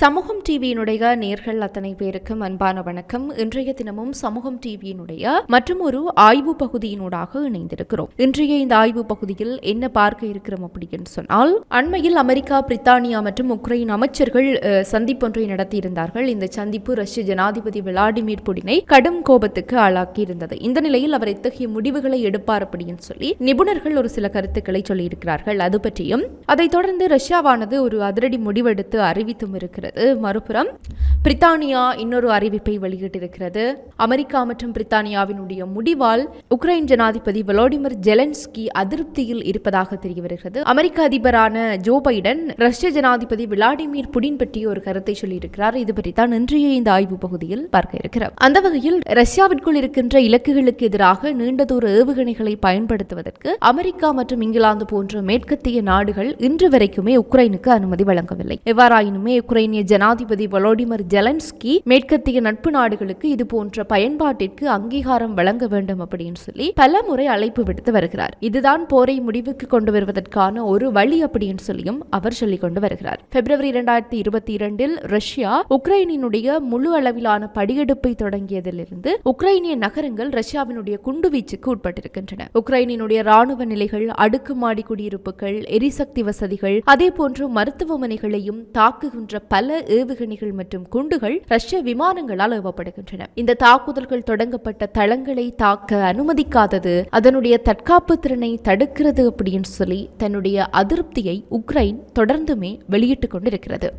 சமூகம் டிவியினுடைய நேர்கள் அத்தனை பேருக்கும் அன்பான வணக்கம். இன்றைய தினமும் சமூகம் டிவியினுடைய மற்றும் ஒரு ஆய்வு பகுதியினூடாக இணைந்திருக்கிறோம். இன்றைய இந்த ஆய்வு பகுதியில் என்ன பார்க்க இருக்கிறோம் அப்படின்னு சொன்னால் அண்மையில் அமெரிக்கா பிரித்தானியா மற்றும் உக்ரைன் அமைச்சர்கள் அஹ், சந்திப்பொன்றை நடத்தியிருந்தார்கள். இந்த சந்திப்பு ரஷ்ய ஜனாதிபதி விளாடிமிர் புடினை கடும் கோபத்துக்கு ஆளாக்கி இருந்தது இந்த நிலையில் அவர் இத்தகைய முடிவுகளை எடுப்பார் அப்படின்னு சொல்லி நிபுணர்கள் ஒரு சில கருத்துக்களை சொல்லியிருக்கிறார்கள். அது பற்றியும் அதைத் தொடர்ந்து ரஷ்யாவானது ஒரு அதிரடி முடிவெடுத்து அறிவித்தும் இருக்கிறது. இருக்கிறது மறுபுறம் பிரித்தானியா இன்னொரு அறிவிப்பை வெளியிட்டிருக்கிறது. அமெரிக்கா மற்றும் பிரித்தானியாவினுடைய முடிவால் உக்ரைன் ஜனாதிபதி வலோடிமிர் ஜெலன்ஸ்கி அதிருப்தியில் இருப்பதாக தெரிய வருகிறது அமெரிக்க அதிபரான ஜோ பைடன் ரஷ்ய ஜனாதிபதி விளாடிமிர் புடின் பற்றிய ஒரு கருத்தை சொல்லியிருக்கிறார். இது பற்றி தான் இன்றைய இந்த ஆய்வு பகுதியில் பார்க்க இருக்கிறோம். அந்த வகையில் ரஷ்யாவிற்குள் இருக்கின்ற இலக்குகளுக்கு எதிராக நீண்ட தூர ஏவுகணைகளை பயன்படுத்துவதற்கு அமெரிக்கா மற்றும் இங்கிலாந்து போன்ற மேற்கத்திய நாடுகள் இன்று வரைக்குமே உக்ரைனுக்கு அனுமதி வழங்கவில்லை. எவ்வாறாயினுமே உக்ரைனிய ஜனாதிபதி வலோடிமர் ஜெலன்ஸ்கி மேற்கத்திய நட்பு நாடுகளுக்கு இது போன்ற பயன்பாட்டிற்கு அங்கீகாரம் வழங்க வேண்டும் அப்படின்னு சொல்லி பல முறை அழைப்பு விடுத்து வருகிறார். இதுதான் போரை முடிவுக்கு கொண்டு வருவதற்கான ஒரு வழி அப்படின்னு சொல்லியும் அவர் சொல்லிக் கொண்டு வருகிறார். பிப்ரவரி இரண்டாயிரத்தி இருபத்தி இரண்டில் ரஷ்யா உக்ரைனினுடைய முழு அளவிலான படியெடுப்பை தொடங்கியதிலிருந்து உக்ரைனிய நகரங்கள் ரஷ்யாவினுடைய குண்டுவீச்சுக்கு உட்பட்டிருக்கின்றன. உக்ரைனினுடைய ராணுவ நிலைகள் அடுக்குமாடி குடியிருப்புகள் எரிசக்தி வசதிகள் அதே போன்று மருத்துவமனைகளையும் தாக்குகின்ற பல பல ஏவுகணைகள் மற்றும் குண்டுகள் ரஷ்ய விமானங்களால் ஏவப்படுகின்றன. இந்த தாக்குதல்கள் தொடங்கப்பட்ட தளங்களை தாக்க அனுமதிக்காதது அதனுடைய தற்காப்பு திறனை தடுக்கிறது அப்படின்னு சொல்லி தன்னுடைய அதிருப்தியை உக்ரைன் தொடர்ந்துமே வெளியிட்டுக் கொண்டிருக்கிறது.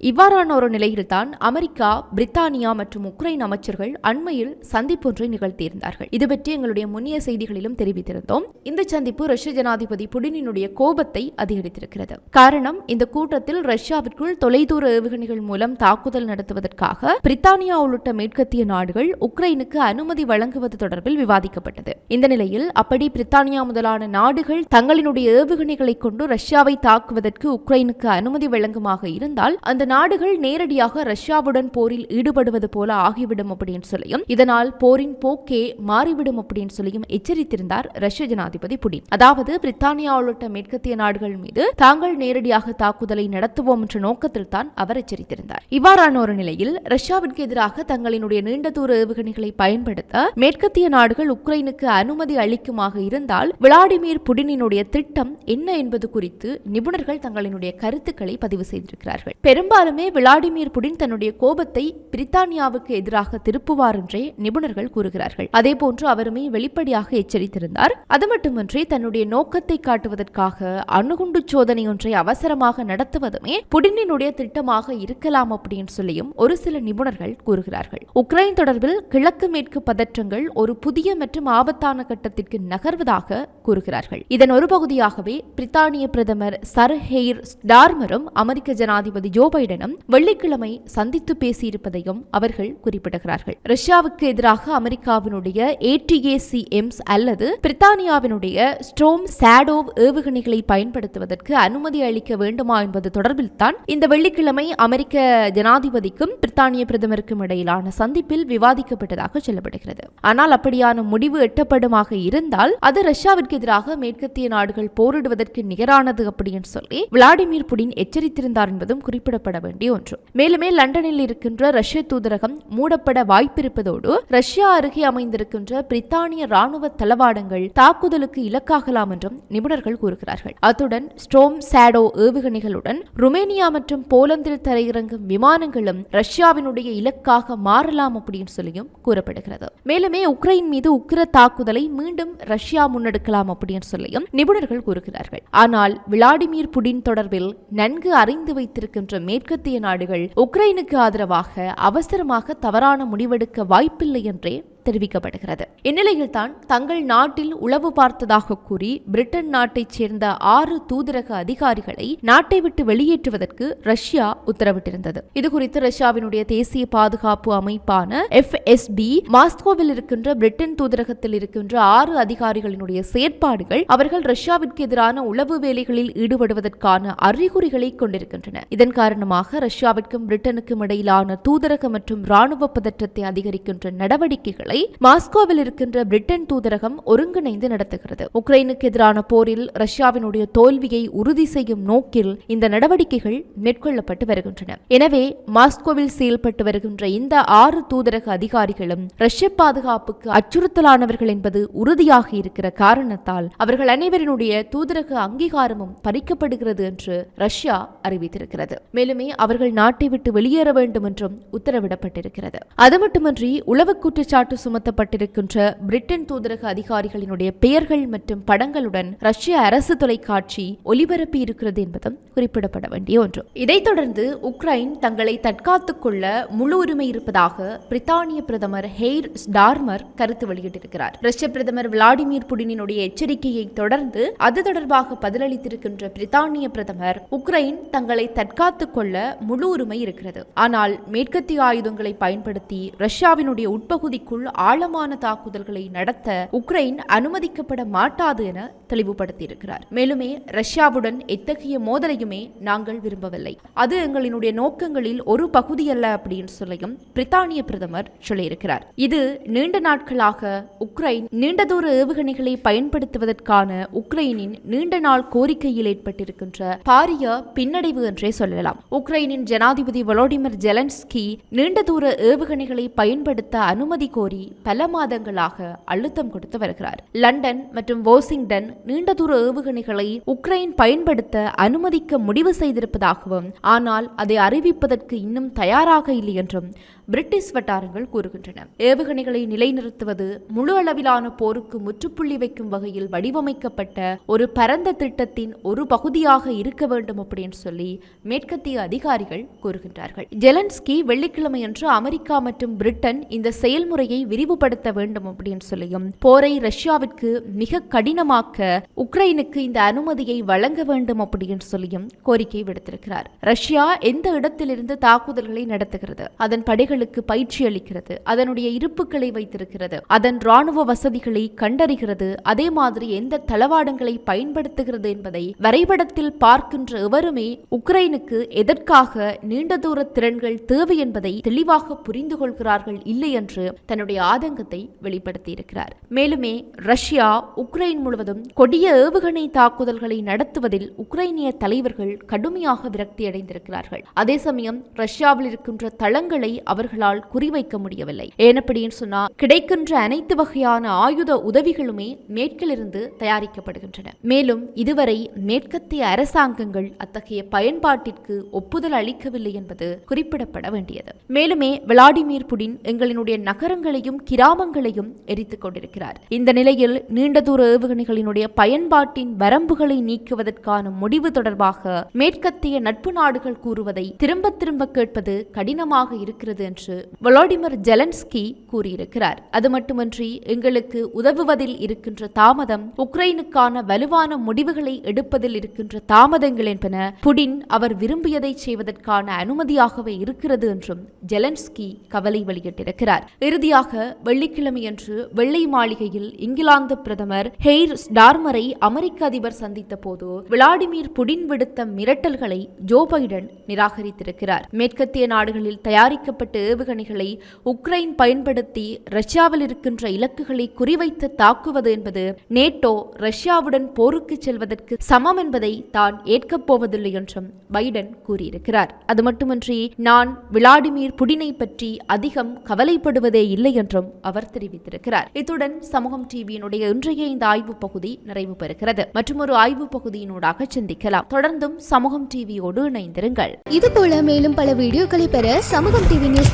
இவ்வாறான ஒரு நிலையில்தான் அமெரிக்கா பிரித்தானியா மற்றும் உக்ரைன் அமைச்சர்கள் அண்மையில் சந்திப்பொன்றை நிகழ்த்தியிருந்தார்கள். இது பற்றி எங்களுடைய முன்னிய செய்திகளிலும் தெரிவித்திருந்தோம். இந்த சந்திப்பு ரஷ்ய ஜனாதிபதி புடினினுடைய கோபத்தை அதிகரித்திருக்கிறது. காரணம் இந்த கூட்டத்தில் ரஷ்யாவிற்குள் தொலைதூர ஏவுகணைகள் மூலம் தாக்குதல் நடத்துவதற்காக பிரித்தானியா உள்ளிட்ட மேற்கத்திய நாடுகள் உக்ரைனுக்கு அனுமதி வழங்குவது தொடர்பில் விவாதிக்கப்பட்டது. இந்த நிலையில் அப்படி பிரித்தானியா முதலான நாடுகள் தங்களினுடைய ஏவுகணைகளை கொண்டு ரஷ்யாவை தாக்குவதற்கு உக்ரைனுக்கு அனுமதி வழங்குமாக இருந்தால் அந்த நாடுகள் நேரடியாக ரஷ்யாவுடன் போரில் ஈடுபடுவது போல ஆகிவிடும் அப்படின்னு சொல்லியும் இதனால் போரின் போக்கே மாறிவிடும் அப்படின்னு சொல்லியும் எச்சரித்திருந்தார் ரஷ்ய ஜனாதிபதி புடின். அதாவது பிரித்தானியா உள்ளிட்ட மேற்கத்திய நாடுகள் மீது தாங்கள் நேரடியாக தாக்குதலை நடத்துவோம் என்ற நோக்கத்தில் தான் அவர் எச்சரித்திருந்தார். இவ்வாறான ஒரு நிலையில் ரஷ்யாவிற்கு எதிராக தங்களினுடைய நீண்ட தூர ஏவுகணைகளை பயன்படுத்த மேற்கத்திய நாடுகள் உக்ரைனுக்கு அனுமதி அளிக்குமாக இருந்தால் விளாடிமிர் புடினினுடைய திட்டம் என்ன என்பது குறித்து நிபுணர்கள் தங்களினுடைய கருத்துக்களை பதிவு செய்திருக்கிறார்கள். பெரும்பாலும் விளாடிமிர் புடின் தன்னுடைய கோபத்தை பிரித்தானியாவுக்கு எதிராக திருப்புவார் என்றே நிபுணர்கள் கூறுகிறார்கள். அதேபோன்று அவருமே வெளிப்படையாக எச்சரித்திருந்தார். அது மட்டுமன்றி தன்னுடைய நோக்கத்தை காட்டுவதற்காக அணுகுண்டு சோதனை ஒன்றை அவசரமாக நடத்துவதுமே புடினினுடைய திட்டமாக இருக்கலாம் அப்படின்னு சொல்லியும் ஒரு சில நிபுணர்கள் கூறுகிறார்கள். உக்ரைன் தொடர்பில் கிழக்கு மேற்கு பதற்றங்கள் ஒரு புதிய மற்றும் ஆபத்தான கட்டத்திற்கு நகர்வதாக கூறுகிறார்கள். இதன் ஒரு பகுதியாகவே பிரித்தானிய பிரதமர் சர் ஹெய்ர் டார்மரும் அமெரிக்க ஜனாதிபதி ஜோ பைடனும் வெள்ளிக்கிழமை சந்தித்து பேசியிருப்பதையும் அவர்கள் குறிப்பிடுகிறார்கள். ரஷ்யாவுக்கு எதிராக அமெரிக்காவினுடைய ஏடிஏசிஎம்ஸ் அல்லது பிரித்தானியாவினுடைய ஸ்ட்ரோம் சாடோவ் ஏவுகணைகளை பயன்படுத்துவதற்கு அனுமதி அளிக்க வேண்டுமா என்பது தொடர்பில் தான் இந்த வெள்ளிக்கிழமை அமெரிக்க ஜனாதிபதிக்கும் பிரித்தானிய பிரதமருக்கும் இடையிலான சந்திப்பில் விவாதிக்கப்பட்டதாக சொல்லப்படுகிறது. ஆனால் அப்படியான முடிவு எட்டப்படுமாக இருந்தால் அது ரஷ்யாவிற்கு எதிராக மேற்கத்திய நாடுகள் போரிடுவதற்கு நிகரானது அப்படின்னு சொல்லி விளாடிமிர் புடின் எச்சரித்திருந்தார் என்பதும் குறிப்பிடப்பட செயல்பட வேண்டிய ஒன்று. மேலுமே லண்டனில் இருக்கின்ற ரஷ்ய தூதரகம் மூடப்பட வாய்ப்பிருப்பதோடு ரஷ்யா அருகே அமைந்திருக்கின்ற பிரித்தானிய ராணுவ தளவாடங்கள் தாக்குதலுக்கு இலக்காகலாம் என்றும் நிபுணர்கள் கூறுகிறார்கள். அத்துடன் ஸ்ட்ரோம் சாடோ ஏவுகணைகளுடன் ருமேனியா மற்றும் போலந்தில் தரையிறங்கும் விமானங்களும் ரஷ்யாவினுடைய இலக்காக மாறலாம் அப்படின்னு சொல்லியும் கூறப்படுகிறது. மேலுமே உக்ரைன் மீது உக்கிர தாக்குதலை மீண்டும் ரஷ்யா முன்னெடுக்கலாம் அப்படின்னு சொல்லியும் நிபுணர்கள் கூறுகிறார்கள். ஆனால் விளாடிமிர் புடின் தொடர்பில் நன்கு அறிந்து வைத்திருக்கின்ற மேற்கு மேற்கத்திய நாடுகள் உக்ரைனுக்கு ஆதரவாக அவசரமாக தவறான முடிவெடுக்க வாய்ப்பில்லை என்றே தெரிவிக்கப்படுகிறது. இந்நிலையில்தான் தங்கள் நாட்டில் உளவு பார்த்ததாக கூறி பிரிட்டன் நாட்டைச் சேர்ந்த ஆறு தூதரக அதிகாரிகளை நாட்டை விட்டு வெளியேற்றுவதற்கு ரஷ்யா உத்தரவிட்டிருந்தது. இதுகுறித்து ரஷ்யாவினுடைய தேசிய பாதுகாப்பு அமைப்பான எஃப் எஸ் பி மாஸ்கோவில் இருக்கின்ற பிரிட்டன் தூதரகத்தில் இருக்கின்ற ஆறு அதிகாரிகளினுடைய செயற்பாடுகள் அவர்கள் ரஷ்யாவிற்கு எதிரான உளவு வேலைகளில் ஈடுபடுவதற்கான அறிகுறிகளை கொண்டிருக்கின்றன. இதன் காரணமாக ரஷ்யாவிற்கும் பிரிட்டனுக்கும் இடையிலான தூதரக மற்றும் ராணுவ பதற்றத்தை அதிகரிக்கின்ற நடவடிக்கைகளை தாக்குதல்களை மாஸ்கோவில் இருக்கின்ற பிரிட்டன் தூதரகம் ஒருங்கிணைந்து நடத்துகிறது. உக்ரைனுக்கு எதிரான போரில் ரஷ்யாவினுடைய தோல்வியை உறுதி செய்யும் நோக்கில் இந்த நடவடிக்கைகள் மேற்கொள்ளப்பட்டு வருகின்றன. எனவே மாஸ்கோவில் செயல்பட்டு வருகின்ற இந்த ஆறு தூதரக அதிகாரிகளும் ரஷ்ய பாதுகாப்புக்கு அச்சுறுத்தலானவர்கள் என்பது உறுதியாக இருக்கிற காரணத்தால் அவர்கள் அனைவரினுடைய தூதரக அங்கீகாரமும் பறிக்கப்படுகிறது என்று ரஷ்யா அறிவித்திருக்கிறது. மேலுமே அவர்கள் நாட்டை விட்டு வெளியேற வேண்டும் என்றும் உத்தரவிடப்பட்டிருக்கிறது. அது மட்டுமன்றி உளவு குற்றச்சாட்டு சுமத்தப்பட்டிருக்கின்ற பிரிட்டன் தூதரக அதிகாரிகளினுடைய பெயர்கள் மற்றும் படங்களுடன் ரஷ்ய அரசு தொலைக்காட்சி ஒலிபரப்பி இருக்கிறது என்பதும் குறிப்பிடப்பட வேண்டிய ஒன்று. இதைத் தொடர்ந்து உக்ரைன் தங்களை தற்காத்துக் கொள்ள முழு உரிமை இருப்பதாக பிரித்தானிய பிரதமர் ஹெய்ர் ஸ்டார்மர் கருத்து வெளியிட்டிருக்கிறார். ரஷ்ய பிரதமர் விளாடிமிர் புடினினுடைய எச்சரிக்கையை தொடர்ந்து அது தொடர்பாக பதிலளித்திருக்கின்ற பிரித்தானிய பிரதமர் உக்ரைன் தங்களை தற்காத்துக் கொள்ள முழு உரிமை இருக்கிறது. ஆனால் மேற்கத்திய ஆயுதங்களை பயன்படுத்தி ரஷ்யாவினுடைய உட்பகுதிக்குள் ஆழமான தாக்குதல்களை நடத்த உக்ரைன் அனுமதிக்கப்பட மாட்டாது என தெளிவுபடுத்தியிருக்கிறார். மேலுமே ரஷ்யாவுடன் எத்தகைய மோதலையுமே நாங்கள் விரும்பவில்லை. அது எங்களினுடைய நோக்கங்களில் ஒரு பகுதியல்ல அப்படின்னு சொல்லியும் பிரித்தானிய பிரதமர் சொல்லியிருக்கிறார். இது நீண்ட நாட்களாக உக்ரைன் நீண்ட தூர ஏவுகணைகளை பயன்படுத்துவதற்கான உக்ரைனின் நீண்ட நாள் கோரிக்கையில் ஏற்பட்டிருக்கின்ற பாரிய பின்னடைவு என்றே சொல்லலாம். உக்ரைனின் ஜனாதிபதி வளோடிமிர் ஜெலன்ஸ்கி நீண்ட தூர ஏவுகணைகளை பயன்படுத்த அனுமதி கோரி பல மாதங்களாக அழுத்தம் கொடுத்து வருகிறார். லண்டன் மற்றும் வாஷிங்டன் நீண்ட தூர ஏவுகணைகளை உக்ரைன் பயன்படுத்த அனுமதிக்க முடிவு செய்திருப்பதாகவும் ஆனால் அதை அறிவிப்பதற்கு இன்னும் தயாராக இல்லை என்றும் பிரிட்டிஷ் வட்டாரங்கள் கூறுகின்றன. ஏவுகணைகளை நிலைநிறுத்துவது முழு அளவிலான போருக்கு முற்றுப்புள்ளி வைக்கும் வகையில் வடிவமைக்கப்பட்ட ஒரு பரந்த திட்டத்தின் ஒரு பகுதியாக இருக்க வேண்டும் அப்படின்னு சொல்லி மேற்கத்திய அதிகாரிகள் கூறுகின்றார்கள். ஜெலன்ஸ்கி வெள்ளிக்கிழமையன்று அமெரிக்கா மற்றும் பிரிட்டன் இந்த செயல்முறையை விரிவுபடுத்த வேண்டும் அப்படின்னு சொல்லியும் போரை ரஷ்யாவிற்கு மிக கடினமாக்க உக்ரைனுக்கு இந்த அனுமதியை வழங்க வேண்டும் அப்படின்னு சொல்லியும் கோரிக்கை விடுத்திருக்கிறார். ரஷ்யா எந்த இடத்திலிருந்து தாக்குதல்களை நடத்துகிறது அதன் படைகள் படைகளுக்கு பயிற்சி அளிக்கிறது. அதனுடைய இருப்புகளை வைத்திருக்கிறது. அதன் ராணுவ வசதிகளை கண்டறிகிறது. அதே மாதிரி எந்த தளவாடங்களை பயன்படுத்துகிறது என்பதை வரைபடத்தில் பார்க்கின்ற எவருமே உக்ரைனுக்கு எதற்காக நீண்ட தூர திறன்கள் தேவை என்பதை தெளிவாக புரிந்து கொள்கிறார்கள் இல்லை என்று தன்னுடைய ஆதங்கத்தை வெளிப்படுத்தியிருக்கிறார். மேலுமே ரஷ்யா உக்ரைன் முழுவதும் கொடிய ஏவுகணை தாக்குதல்களை நடத்துவதில் உக்ரைனிய தலைவர்கள் கடுமையாக விரக்தியடைந்திருக்கிறார்கள். அதே சமயம் ரஷ்யாவில் இருக்கின்ற தளங்களை அவர் அவர்களால் குறிவைக்க முடியவில்லை. ஏனப்படின்னு சொன்னா கிடைக்கின்ற அனைத்து வகையான ஆயுத உதவிகளுமே மேற்கிலிருந்து தயாரிக்கப்படுகின்றன. மேலும் இதுவரை மேற்கத்திய அரசாங்கங்கள் அத்தகைய பயன்பாட்டிற்கு ஒப்புதல் அளிக்கவில்லை என்பது குறிப்பிடப்பட வேண்டியது. மேலுமே விளாடிமிர் புடின் எங்களினுடைய நகரங்களையும் கிராமங்களையும் எரித்துக் கொண்டிருக்கிறார். இந்த நிலையில் நீண்ட தூர ஏவுகணைகளினுடைய பயன்பாட்டின் வரம்புகளை நீக்குவதற்கான முடிவு தொடர்பாக மேற்கத்திய நட்பு நாடுகள் கூறுவதை திரும்ப திரும்ப கேட்பது கடினமாக இருக்கிறது என்று வொலோடிமிர் ஜெலன்ஸ்கி கூறியிருக்கிறார். அது மட்டுமன்றி எங்களுக்கு உதவுவதில் இருக்கின்ற தாமதம் உக்ரைனுக்கான வலுவான முடிவுகளை எடுப்பதில் இருக்கின்ற தாமதங்கள் என்பன புடின் அவர் விரும்பியதை செய்வதற்கான அனுமதியாகவே இருக்கிறது என்றும் ஜெலன்ஸ்கி கவலை வெளியிட்டிருக்கிறார். இறுதியாக வெள்ளிக்கிழமையன்று வெள்ளை மாளிகையில் இங்கிலாந்து பிரதமர் ஹெய்ர் ஸ்டார்மரை அமெரிக்க அதிபர் சந்தித்த போது விளாடிமிர் புடின் விடுத்த மிரட்டல்களை ஜோ பைடன் நிராகரித்திருக்கிறார். மேற்கத்திய நாடுகளில் தயாரிக்கப்பட்ட ஏவுகணைகளை உக்ரைன் பயன்படுத்தி ரஷ்யாவில் இருக்கின்ற இலக்குகளை குறிவைத்து தாக்குவது என்பது நேட்டோ ரஷ்யாவுடன் போருக்கு செல்வதற்கு சமம் என்பதை தான் ஏற்கப் போவதில்லை என்றும் பைடன் கூறியிருக்கிறார். அது மட்டுமின்றி நான் விளாடிமிர் புடினை பற்றி அதிகம் கவலைப்படுவதே இல்லை என்றும் அவர் தெரிவித்திருக்கிறார். இத்துடன் சமூகம் டிவியினுடைய இன்றைய இந்த ஆய்வு பகுதி நிறைவு பெறுகிறது. மற்றும் ஒரு ஆய்வு பகுதியினூடாக சிந்திக்கலாம். தொடர்ந்தும் சமூகம் டிவியோடு இணைந்திருங்கள். இது போல மேலும் பல வீடியோக்களை பெற சமூகம் டிவி நியூஸ்